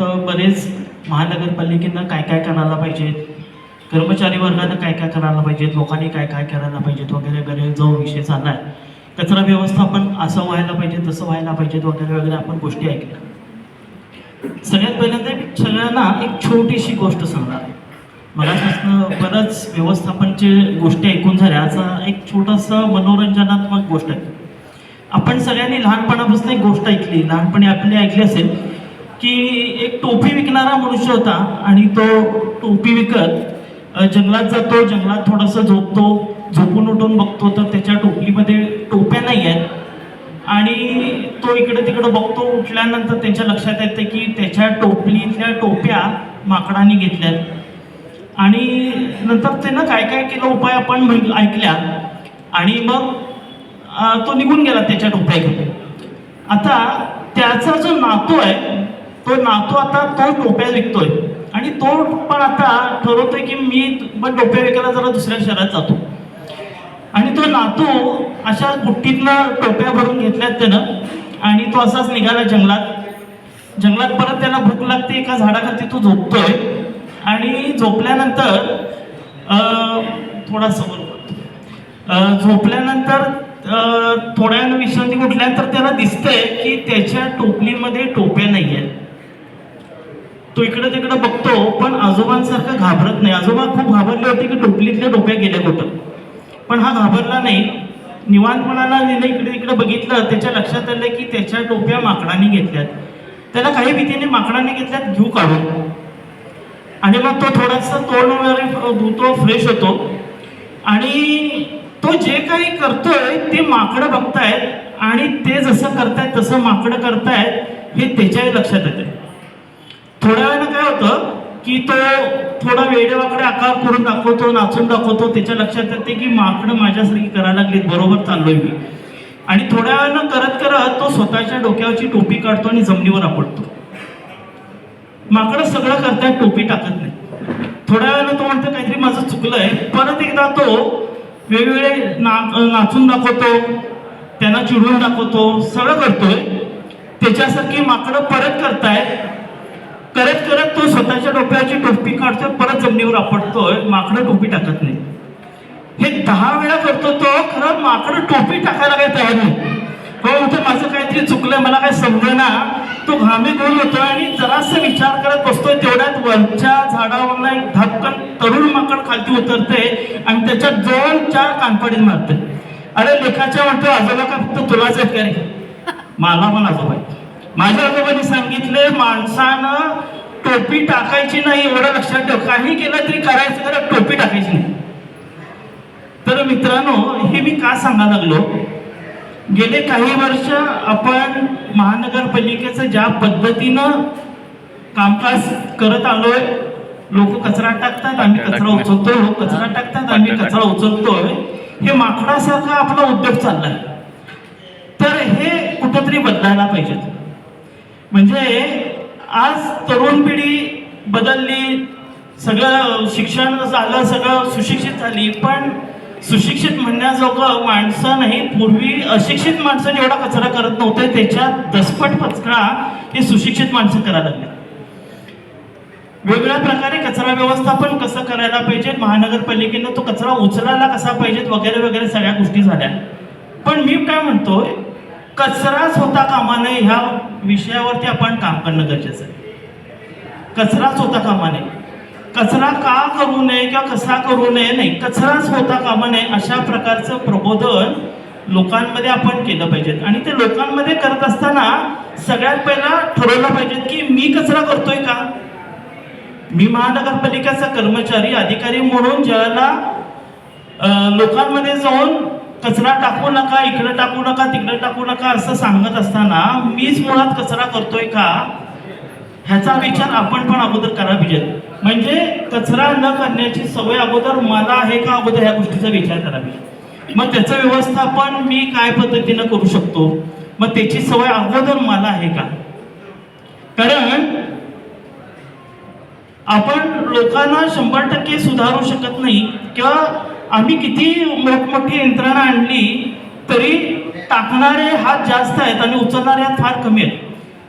वाटतं बरेच महानगरपालिकेनं काय काय करायला पाहिजेत? कर्मचारी वर्गानं काय काय करायला पाहिजेत? लोकांनी काय काय करायला पाहिजेत? वगैरे वगैरे जो विषय चालला आहे कचरा व्यवस्थापन असं व्हायला पाहिजे तसं व्हायला पाहिजेत वगैरे वगैरे आपण गोष्टी ऐकल्या. सगळ्यात पहिल्यांदा एक सगळ्यांना एक छोटीशी गोष्ट सांगणार. मगापासून बरंच व्यवस्थापनचे गोष्टी ऐकून झाल्या. असा एक छोटंसं मनोरंजनात्मक गोष्ट आहे. आपण सगळ्यांनी लहानपणापासून एक गोष्ट ऐकली. लहानपणी आपली ऐकली असेल की एक टोपी विकणारा मनुष्य होता आणि तो टोपी विकत जंगलात जातो जंगलात थोडंसं झोपतो झोपून उठून बघतो तर त्याच्या टोपलीमध्ये टोप्या नाही आहेत. आणि तो इकडे तिकडे बघतो उठल्यानंतर त्याच्या लक्षात येते की त्याच्या टोपलीतल्या टोप्या माकडाने घेतल्यात. आणि नंतर त्यानं काय काय केलं उपाय आपण म्हण- ऐकल्या. आणि मग तो निघून गेला त्याच्या टोप्या घेऊन आता त्याचा जो नातू आहे तो नातू आता तो टोप्या विकतोय आणि तो पण आता ठरवतोय की मी पण टोप्या विकायला जरा दुसऱ्या शहरात जातो. आणि तो नातू अशा गुट्टीतनं टोप्या भरून घेतल्यात त्यानं. आणि तो असाच निघाला जंगलात. जंगलात परत त्याला भूक लागते एका झाडाखाली तो झोपतोय. आणि झोपल्यानंतर थोडा समोर झोपल्यानंतर थोड्या विश्रांती उठल्यानंतर त्याला दिसतंय की त्याच्या टोपलीमध्ये टोप्या नाही आहेत तो इकडे तिकडे बघतो पण आजोबांसारखं घाबरत नाही. आजोबा खूप घाबरले होते की टोपलीतल्या डोक्या गेल्या होतं पण हा घाबरला नाही. निवांतपणाला नेलं इकडे तिकडे बघितलं त्याच्या लक्षात आलं की त्याच्या टोप्या माकडाने घेतल्यात. त्याला काही भीतीने माकडाने घेतल्यात घेऊ काढून. आणि मग तो थोडासा तोंड वगैरे धुतो फ्रेश होतो. आणि तो जे काही करतोय ते माकडं बघतायत आणि ते जसं करतायत तसं माकडं करतायत हे त्याच्याही लक्षात येते थोड्या वेळानं काय होतं की तो थोडा वेडेवाकडे आकार करून दाखवतो नाचून दाखवतो. त्याच्या लक्षात येते की माकडं माझ्यासारखी करायला लागली बरोबर चाललोय मी. आणि थोड्या वेळानं करत करत तो स्वतःच्या डोक्यावरची टोपी काढतो आणि जमिनीवर आपडतो माकडं सगळं करतायत टोपी टाकत नाही. थोड्या वेळानं तो म्हणतो काहीतरी माझं चुकलंय. परत एकदा तो वेगवेगळे ना नाचून दाखवतो त्यांना चिडून दाखवतो सगळं करतोय. त्याच्यासारखी माकडं परत करतायत. करत करत तो स्वतःच्या डोक्याची टोपी काढतोय परत जमिनीवर आपटतोय माकडं टोपी टाकत नाही. हे दहा वेळा करतो तो खरं माकडं टोपी टाकायला काही तयार नाही. हो इथे माझं काहीतरी चुकलंय मला काही समजेना तो घामी गोल होतो आणि जरासं विचार करत बसतोय तेवढ्यात वरच्या झाडावरनं एक धपकन तरुण माकड खालती उतरते आणि त्याच्यात दोन चार कानपडीत मारते. अरे लेखाच्या म्हणतो आजोबा का फक्त तुलाच आहेत का रे मला पण आजोबा आहे. माझ्या आजोबांनी सांगितले माणसानं टोपी टाकायची नाही एवढं लक्षात ठेव. काही केलं तरी करायचं खरं टोपी टाकायची नाही. तर मित्रांनो हे मी का सांगायला लागलो? गेले काही वर्ष आपण महानगरपालिकेचं ज्या पद्धतीनं कामकाज करत आलोय लोक कचरा टाकतात आम्ही कचरा उचलतोय लोक कचरा टाकतात आम्ही कचरा उचलतोय. हे माकडासारखा आपला उद्योग चाललाय. तर हे कुठंतरी बदलायला पाहिजेत. म्हणजे आज तरुण पिढी बदलली सगळं शिक्षण झालं सगळं सुशिक्षित झाली पण सुशिक्षित म्हणण्याजोगं माणसं नाही पूर्वी अशिक्षित माणसं जेवढा कचरा करत नव्हते त्याच्यात दसपट कचरा हे सुशिक्षित माणसं करायला लागले. वेगवेगळ्या प्रकारे कचरा व्यवस्थापन कसं करायला पाहिजे महानगरपालिकेनं तो कचरा उचलायला कसा पाहिजे वगैरे वगैरे सगळ्या गोष्टी झाल्या. पण मी काय म्हणतोय कचराच होता कामा नये ह्या विषयावरती आपण काम करणं गरजेचं आहे. कचराच होता कामा नये. कचरा का करू नये किंवा कसा करू नये नाही कचराच होता कामा नये अशा प्रकारचं प्रबोधन लोकांमध्ये आपण केलं पाहिजे आणि ते लोकांमध्ये करत असताना सगळ्यात पहिला ठरवलं पाहिजे की मी कचरा करतोय का? मी महानगरपालिकेचा कर्मचारी अधिकारी म्हणून ज्याला लोकांमध्ये जाऊन कचरा टाकू नका इकडे टाकू नका तिकडे टाकू नका असं सांगत असताना मीच मुळात कचरा करतोय का? ह्याचा विचार आपण पण अगोदर करा पाहिजे म्हणजे कचरा न करण्याची सवय अगोदर मला आहे का अगोदर ह्या गोष्टीचा विचार करावी मग त्याचं व्यवस्थापन मी काय पद्धतीनं करू शकतो? मग त्याची सवय अगोदर मला आहे का? कारण आपण लोकांना शंभर टक्के सुधारू शकत नाही किंवा आम्ही किती मोठमोठी यंत्रणा आणली तरी टाकणारे हात जास्त आहेत आणि उचलणारे हात फार कमी आहेत.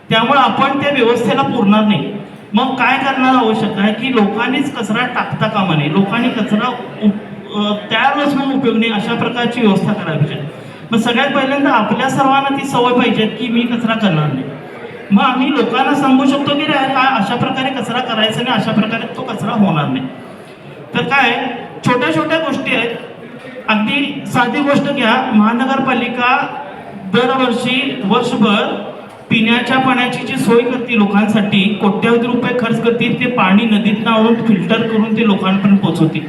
त्यामुळे आपण त्या व्यवस्थेला पुरणार नाही. मग काय करणार आवश्यक आहे की लोकांनीच कचरा टाकता कामा नये. लोकांनी कचरा उप- नसून उपयोग नाही. अशा प्रकारची व्यवस्था करावी पाहिजे. मग सगळ्यात पहिल्यांदा आपल्या सर्वांना ती सवय पाहिजे की मी कचरा करणार नाही. मग आम्ही लोकांना सांगू शकतो की रे अशा प्रकारे कचरा करायचा नाही अशा प्रकारे तो कचरा होणार नाही. तर काय छोट्या छोट्या गोष्टी ती साधी गोष्ट घ्या. महानगरपालिका दरवर्षी वर्षभर पिण्याच्या पाण्याची जी सोय करते लोकांसाठी कोट्यावधी रुपये खर्च करते ते पाणी नदीत आणून फिल्टर करून ते लोकांपर्यंत पोहोचवते.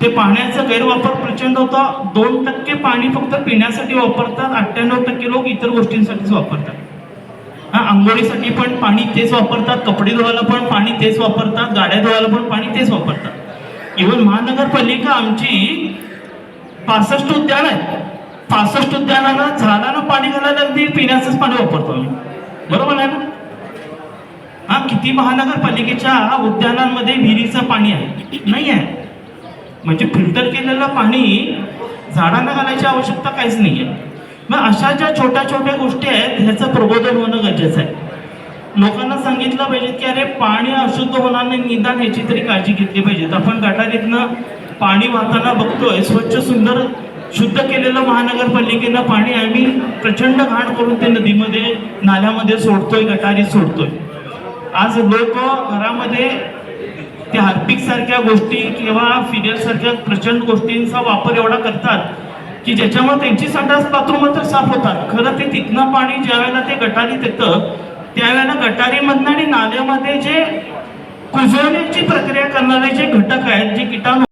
ते पाण्याचा गैरवापर प्रचंड होता. दोन टक्के पाणी फक्त पिण्यासाठी वापरतात अठ्ठ्याण्णव टक्के लोक इतर गोष्टींसाठीच वापरतात. हा आंघोळीसाठी पण पाणी तेच वापरतात कपडे धुवायला पण पाणी तेच वापरतात गाड्या धुवायला पण पाणी तेच वापरतात. इव्हन महानगरपालिका आमची पासष्ट उद्यान आहे पासष्ट उद्यानाला झाडाला पाणी घालायला अगदी पिण्याचंच पाणी वापरतो आम्ही. बरोबर आहे ना? हा किती महानगरपालिकेच्या उद्यानांमध्ये विहिरीचं पाणी आहे? नाही आहे. म्हणजे फिल्टर केलेलं पाणी झाडांना घालायची आवश्यकता काहीच नाही आहे. मग अशा ज्या छोट्या छोट्या गोष्टी आहेत ह्याचं प्रबोधन होणं गरजेचं आहे. लोकांना सांगितलं पाहिजे की अरे पाणी अशुद्ध होणार नाही निदान ह्याची तरी काळजी घेतली पाहिजे आपण गटारीतनं पाणी वाहताना बघतोय स्वच्छ सुंदर शुद्ध केलेलं महानगरपालिकेनं पाणी आम्ही प्रचंड घाण करून ते नदीमध्ये नाल्यामध्ये सोडतोय गटारी सोडतोय. आज लोक घरामध्ये त्या हार्पिक सारख्या गोष्टी किंवा फिनेल सारख्या प्रचंड गोष्टींचा वापर एवढा करतात की ज्याच्यामुळे त्यांची संडास बाथरूम तर साफ होतात. खरं ते तिथनं पाणी ज्या वेळेला ते गटारीत येतं त्यावेळेला गटारीमधनं आणि नाल्यामध्ये जे कुजवण्याची प्रक्रिया करणारे जे घटक आहेत जे किटाणू